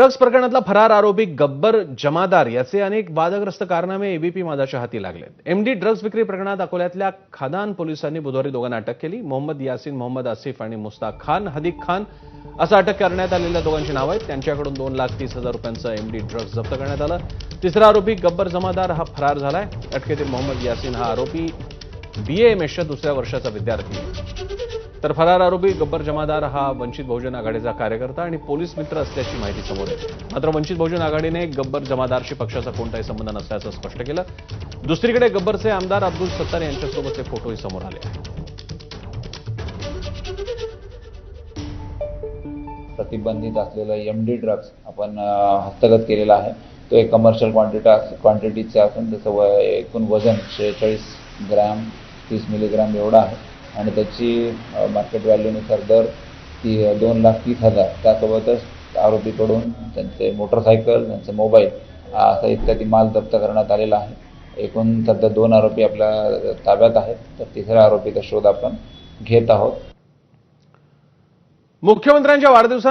Drugs प्रकरणातला फरार आरोपी गब्बर जमादार याचे अनेक वादग्रस्त कारनामे एबीपी माझाच्या हाती लागलेत. एमडी ड्रग्ज विक्री प्रकरणात अकोल्यातल्या खादान पोलिसांनी बुधवारी दोघांना अटक केली. मोहम्मद यासिन मोहम्मद आसिफ आणि मुस्ताक खान हदीक खान असं अटक करण्यात आलेल्या दोघांची नावं आहेत. त्यांच्याकडून दोन लाख तीस हजार रुपयांचं एमडी ड्रग्ज जप्त करण्यात आलं. तिसरा आरोपी गब्बर जमादार हा फरार झालाय. अटकेतील मोहम्मद यासिन हा आरोपी बीएएमएसच्या दुसऱ्या वर्षाचा विद्यार्थी. आहे. तर फरार आरोपी गब्बर जमादार हा वंचित बहुजन आघाडीचा कार्यकर्ता आणि पोलीस मित्र असल्याची माहिती समोर येते. मात्र वंचित बहुजन आघाडीने गब्बर जमादारशी पक्षाचा कोणताही संबंध नसल्याचं स्पष्ट केलं. दुसरीकडे गब्बरचे आमदार अब्दुल सत्तार यांच्यासोबतचे फोटोही समोर आले प्रतिबंधित असलेला एम डी ड्रग्ज आपण हस्तगत केलेला आहे. तो एक कमर्शियल क्वांटिटा क्वांटिटीचे असून त्याचं एकूण वजन शेहेचाळीस ग्रॅम तीस मिलीग्रॅम एवढं आहे. आणि त्याची मार्केट व्हॅल्यूनुसार दर ती दोन लाख तीस हजार. त्यासोबतच आरोपीकडून त्यांचे मोटरसायकल त्यांचे मोबाईल असा इत्यादी माल जप्त करण्यात आलेला आहे. एकूण सध्या दोन आरोपी आपल्या ताब्यात आहेत. तर तिसऱ्या आरोपीचा शोध आपण घेत आहोत. मुख्यमंत्र्यांच्या वाढदिवसा